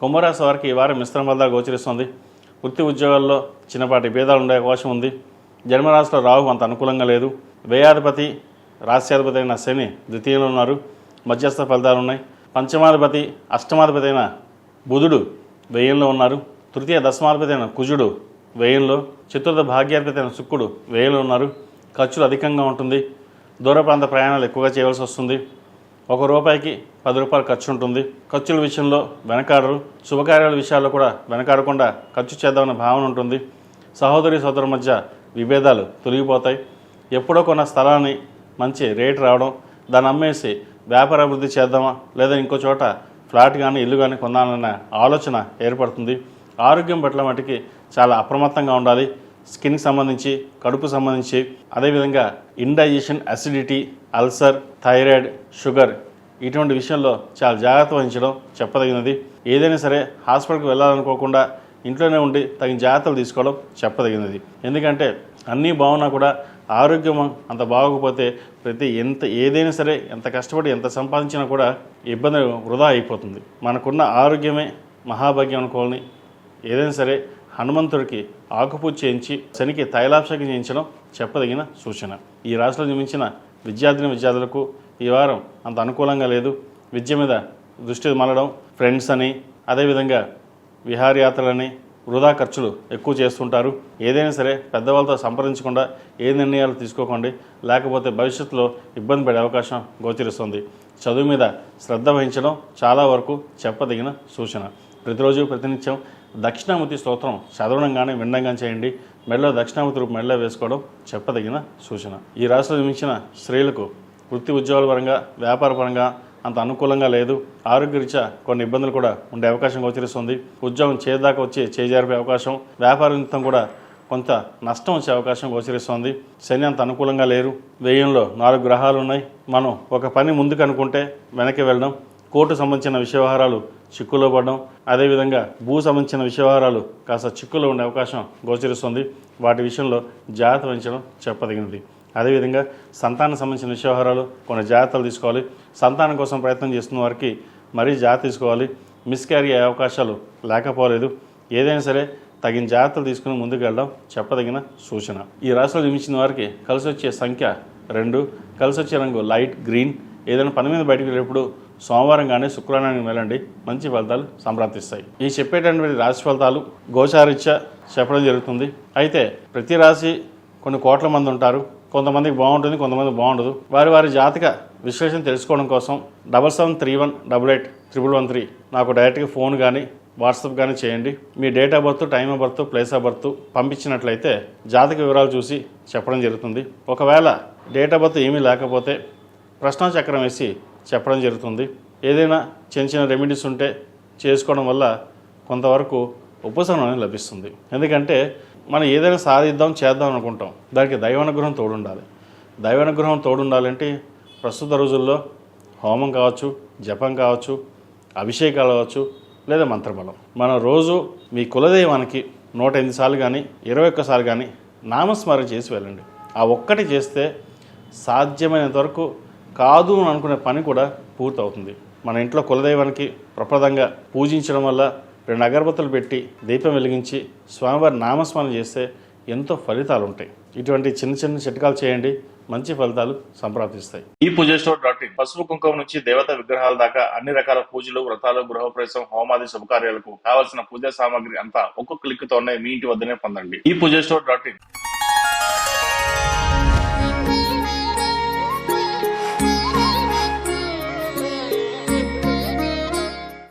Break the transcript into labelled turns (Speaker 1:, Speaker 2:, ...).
Speaker 1: కుంభరాశి వారికి ఈ వారం మిశ్రమ ఫలితాలు గోచరిస్తుంది. వృత్తి ఉద్యోగాల్లో చిన్నపాటి భేదాలు ఉండే అవకాశం ఉంది. జన్మరాశిలో రావు అంత అనుకూలంగా లేదు. వ్యయాధిపతి రాశ్యాధిపతి అయిన శని ద్వితీయంలో ఉన్నారు. మధ్యస్థ ఫలితాలు ఉన్నాయి. పంచమాధిపతి అష్టమాధిపతి అయిన బుధుడు వ్యయంలో ఉన్నారు. తృతీయ దశమాధిపతి అయిన కుజుడు వ్యయంలో చతుర్థ భాగ్యాధిపతి అయిన శుక్రుడు వ్యయంలో ఉన్నారు. ఖర్చులు అధికంగా ఉంటుంది. దూర ప్రాంత ప్రయాణాలు ఎక్కువగా చేయవలసి వస్తుంది. ఒక రూపాయికి పది రూపాయలు ఖర్చు ఉంటుంది. ఖర్చుల విషయంలో వెనకాడరు. శుభకార్యాల విషయాల్లో కూడా వెనకాడకుండా ఖర్చు చేద్దామన్న భావన ఉంటుంది. సహోదరి సోదరుల మధ్య విభేదాలు తొలగిపోతాయి. ఎప్పుడో కొన్న స్థలాన్ని మంచి రేటు రావడం దాన్ని అమ్మేసి వ్యాపార అభివృద్ధి చేద్దామా లేదా ఇంకో చోట ఫ్లాట్ కానీ ఇల్లు కానీ కొందామన్న ఆలోచన ఏర్పడుతుంది. ఆరోగ్యం పట్ల మటుకి చాలా అప్రమత్తంగా ఉండాలి. స్కిన్కి సంబంధించి కడుపు సంబంధించి అదేవిధంగా indigestion acidity ulcer thyroid sugar ఇటువంటి విషయంలో చాలా జాగ్రత్త వహించడం చెప్పదగినది. ఏదైనా సరే హాస్పిటల్కి వెళ్ళాలనుకోకుండా ఇంట్లోనే ఉండి తగిన జాగ్రత్తలు తీసుకోవడం చెప్పదగినది. ఎందుకంటే అన్నీ బాగున్నా కూడా ఆరోగ్యం అంత బాగోకపోతే ప్రతి ఎంత ఏదైనా సరే ఎంత కష్టపడి ఎంత సంపాదించినా కూడా ఇబ్బంది వృధా అయిపోతుంది. మనకున్న ఆరోగ్యమే మహాభాగ్యం అనుకోవాలని ఏదైనా సరే హనుమంతుడికి ఆకుపూజ చేయించి శనికి తైలాభిషేకం చేయించడం చెప్పదగిన సూచన. ఈ రాశిలో జన్మించిన విద్యార్థిని విద్యార్థులకు ఈ వారం అంత అనుకూలంగా లేదు. విద్య మీద దృష్టి మలడం ఫ్రెండ్స్ అని అదేవిధంగా విహారయాత్రలని వృధా ఖర్చులు ఎక్కువ చేస్తుంటారు. ఏదైనా సరే పెద్దవాళ్ళతో సంప్రదించకుండా ఏ నిర్ణయాలు తీసుకోకండి. లేకపోతే భవిష్యత్తులో ఇబ్బంది పడే అవకాశం గోచరిస్తుంది. చదువు మీద శ్రద్ధ వహించడం చాలా వరకు చెప్పదగిన సూచన. ప్రతిరోజు ప్రతినిత్యం దక్షిణామూర్తి స్తోత్రం చదవడం కానీ చేయండి. మెడలో దక్షిణామూర్తి రూపు మెడలో వేసుకోవడం చెప్పదగిన సూచన. ఈ రాశిలో మించిన స్త్రీలకు వృత్తి ఉద్యోగాల పరంగా వ్యాపార పరంగా అంత అనుకూలంగా లేదు. ఆరోగ్యరీత్యా కొన్ని ఇబ్బందులు కూడా ఉండే అవకాశం గోచరిస్తుంది. ఉద్యోగం చేదాకా వచ్చి చేజారిపోయే అవకాశం వ్యాపార నిమిత్తం కూడా కొంత నష్టం వచ్చే అవకాశం గోచరిస్తోంది. శని అంత అనుకూలంగా లేరు. వ్యయంలో నాలుగు గ్రహాలు ఉన్నాయి. మనం ఒక పని ముందుకు అనుకుంటే వెనక్కి వెళ్ళడం కోర్టు సంబంధించిన విషయవహారాలు చిక్కులో పడడం అదేవిధంగా భూ సంబంధించిన విషయవహారాలు కాస్త చిక్కులో ఉండే అవకాశం గోచరిస్తుంది. వాటి విషయంలో జాగ్రత్త వహించడం చెప్పదగినది. అదేవిధంగా సంతానం సంబంధించిన విషయవహారాలు కొన్ని జాగ్రత్తలు తీసుకోవాలి. సంతానం కోసం ప్రయత్నం చేస్తున్న వారికి మరీ జాగ్రత్త తీసుకోవాలి. మిస్క్యారీ అయ్యే అవకాశాలు లేకపోలేదు. ఏదైనా సరే తగిన జాగ్రత్తలు తీసుకుని ముందుకు వెళ్ళడం చెప్పదగిన సూచన. ఈ రాశిలో జన్మించిన వారికి కలిసి వచ్చే సంఖ్య రెండు కలిసి వచ్చే రంగు లైట్ గ్రీన్. ఏదైనా పని మీద బయటకు వెళ్ళేప్పుడు సోమవారం కానీ శుక్రవారానికి వెళ్ళండి మంచి ఫలితాలు సంప్రాప్తిస్తాయి. ఈ చెప్పేటటువంటి రాశి ఫలితాలు గోచారీత్యా చెప్పడం జరుగుతుంది. అయితే ప్రతి రాశి కొన్ని కోట్ల మంది ఉంటారు. కొంతమందికి బాగుంటుంది కొంతమంది బాగుండదు. వారి వారి జాతక విశ్లేషణ తెలుసుకోవడం కోసం double seven three one double eight triple one three నాకు డైరెక్ట్గా ఫోన్ కానీ వాట్సాప్ కానీ చేయండి. మీ date of birth time of birth place of birth పంపించినట్లయితే జాతక వివరాలు చూసి చెప్పడం జరుగుతుంది. ఒకవేళ డేట్ ఆఫ్ బర్త్ ఏమీ లేకపోతే ప్రశ్న చక్రం వేసి చెప్పడం జరుగుతుంది. ఏదైనా చిన్న చిన్న రెమెడీస్ ఉంటే చేసుకోవడం వల్ల కొంతవరకు ఉపశమనం లభిస్తుంది. ఎందుకంటే మనం ఏదైనా సాధిద్దాం చేద్దాం అనుకుంటాం. దానికి దైవానుగ్రహం తోడుండాలి. దైవానుగ్రహం తోడుండాలంటే ప్రస్తుత రోజుల్లో హోమం కావచ్చు జపం కావచ్చు అభిషేకాలు కావచ్చు లేదా మంత్రబలం. మనం రోజు మీ కులదైవానికి నూట ఎనిమిది సార్లు కానీ ఇరవై ఒక్కసార్లు కానీ నామస్మరణ చేసి వెళ్ళండి. ఆ ఒక్కటి చేస్తే సాధ్యమైనంత వరకు కాదు అని అనుకునే పని కూడా పూర్తవుతుంది. మన ఇంట్లో కులదైవానికి ప్రప్రదంగా పూజించడం వల్ల రెండు అగరబత్తులు పెట్టి దీపం వెలిగించి స్వామివారి నామస్మరణ చేస్తే ఎంతో ఫలితాలు ఉంటాయి ఇటువంటి చిన్న చిన్న చిట్కాలు చేయండి. మంచి ఫలితాలు సంప్రాప్తిస్తాయి. ఈ పూజ స్టోర్ డాట్ ఇన్ పసుపు కుంకుమ నుంచి దేవత విగ్రహాల దాకా అన్ని రకాల పూజలు వ్రతాలు గృహప్రవేశం హోమాది శుభకార్యాలకు కావలసిన పూజా సామాగ్రి అంతా ఒక్కొక్క క్లిక్ తోనే మీ ఇంటి వద్దనే పొందండి. ఈ పూజ స్టోర్ డాట్ ఇన్